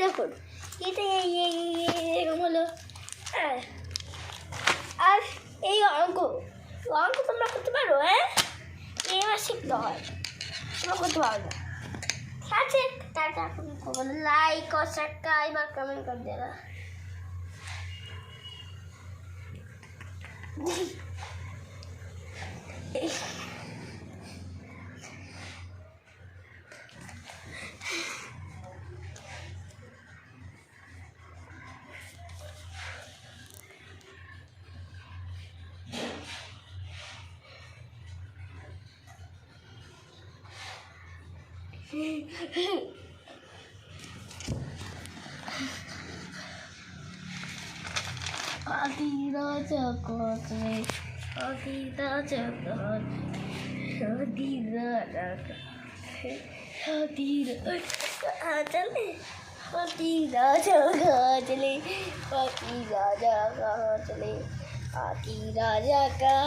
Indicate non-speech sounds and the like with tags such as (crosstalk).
দেখুন এটা এরকম হলো। হ্যাঁ। আর এই অঙ্ক অঙ্ক তোমরা করতে পারো হ্যাঁ? এবার শিখতে হয়। তোমরা করতে পারো না। ঠিক আছে? টাটা লাইক সাবস্ক্রাইব আর কমেন্ট করে দেবা। Thank (laughs) देना আদিরা জগতে আদিরা জগৎ জগতে আদিরা চলে আদিরা জগৎ চলে আদিরা জগৎ চলে আদিরা জগৎ